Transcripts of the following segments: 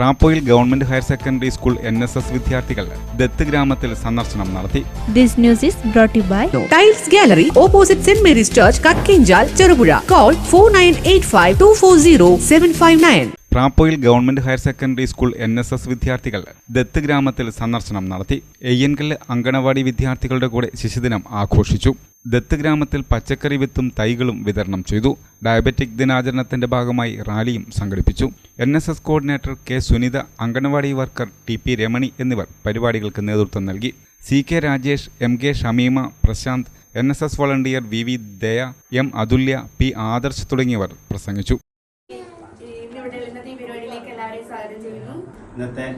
Prapoyil government higher secondary school N S S വിദ്യാർത്ഥികൾ ദത്ത് ഗ്രാമത്തിൽ സന്ദർശനം നടത്തി. This news is brought Mary's church by Cherupuzha Gallery, opposite nine Mary's Church, two four Call 4985 240 759. Prapoyil government higher secondary school N S S വിദ്യാർത്ഥികൾ ദത്ത് ഗ്രാമത്തിൽ സന്ദർശനം നടത്തി. എയ്യൻകല്ല് അങ്കണവാടി വിദ്യാർത്ഥികളുടെ കൂടെ ശിശുദിനം ആഘോഷിച്ചു. ദത്ത് ഗ്രാമത്തിൽ പച്ചക്കറി വിത്തും തൈകളും വിതരണം ചെയ്തു. ഡയബറ്റിക് ദിനാചരണത്തിന്റെ ഭാഗമായി റാലിയും സംഘടിപ്പിച്ചു. N S S coordinator K Sunitha anganwadi worker T P Ramani എന്നിവർ പരിപാടികൾക്ക് നേതൃത്വം നൽകി. C K Rajesh M K Shameema Prashanth N S S volunteer V V Daya M Athulya P Adarsh തുടങ്ങിയവർ പ്രസംഗിച്ചു. ഇന്നത്തെ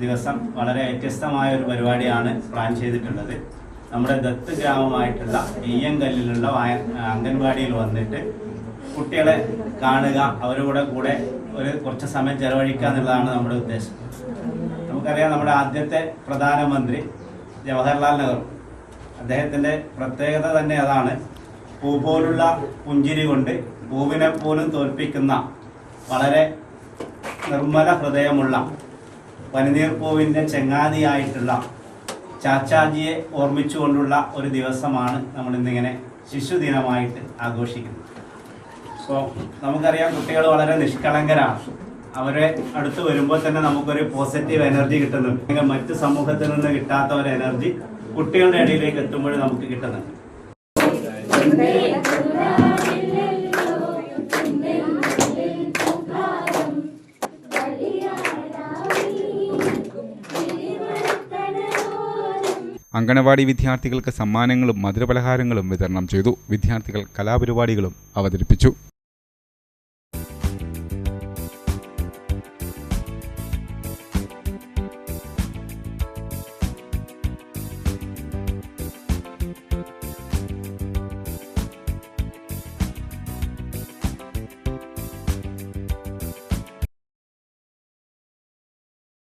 ദിവസം വളരെ വ്യത്യസ്തമായ ഒരു പരിപാടിയാണ് പ്ലാൻ ചെയ്തിട്ടുള്ളത്. നമ്മുടെ ദത്ത് ഗ്രാമമായിട്ടുള്ള നെയ്യങ്കല്ലിലുള്ള അംഗൻവാടിയിൽ വന്നിട്ട് കുട്ടികളെ കാണുക അവരുടെ കൂടെ ഒരു കുറച്ച് സമയം ചെലവഴിക്കുക എന്നുള്ളതാണ് നമ്മുടെ ഉദ്ദേശം. നമുക്കറിയാം നമ്മുടെ ആദ്യത്തെ പ്രധാനമന്ത്രി ജവഹർലാൽ നെഹ്റു. അദ്ദേഹത്തിന്റെ പ്രത്യേകത തന്നെ അതാണ് പൂ പോലുള്ള പുഞ്ചിരി കൊണ്ട് പൂവിനെ പോലും തോൽപ്പിക്കുന്ന വളരെ നിർമ്മല ഹൃദയമുള്ള പനിനീർ പനിനീർപ്പൂവിന്റെ ചെങ്ങാതിയായിട്ടുള്ള ചാച്ചാജിയെ ഓർമ്മിച്ചുകൊണ്ടുള്ള ഒരു ദിവസമാണ് നമ്മൾ ഇന്നിങ്ങനെ ശിശുദിനമായിട്ട് ആഘോഷിക്കുന്നത്. സോ നമുക്കറിയാം കുട്ടികൾ വളരെ നിഷ്കളങ്കരാണ്. അവരെ അടുത്ത് വരുമ്പോൾ തന്നെ നമുക്കൊരു പോസിറ്റീവ് എനർജി കിട്ടുന്നുണ്ട്. അല്ലെങ്കിൽ മറ്റ് സമൂഹത്തിൽ നിന്ന് കിട്ടാത്ത ഒരു എനർജി കുട്ടികളുടെ ഇടയിലേക്ക് എത്തുമ്പോൾ നമുക്ക് കിട്ടുന്നുണ്ട്. അങ്കണവാടി വിദ്യാർത്ഥികൾക്ക് സമ്മാനങ്ങളും മധുരപലഹാരങ്ങളും വിതരണം ചെയ്തു. വിദ്യാർത്ഥികൾ കലാപരിപാടികളും അവതരിപ്പിച്ചു.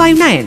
five nine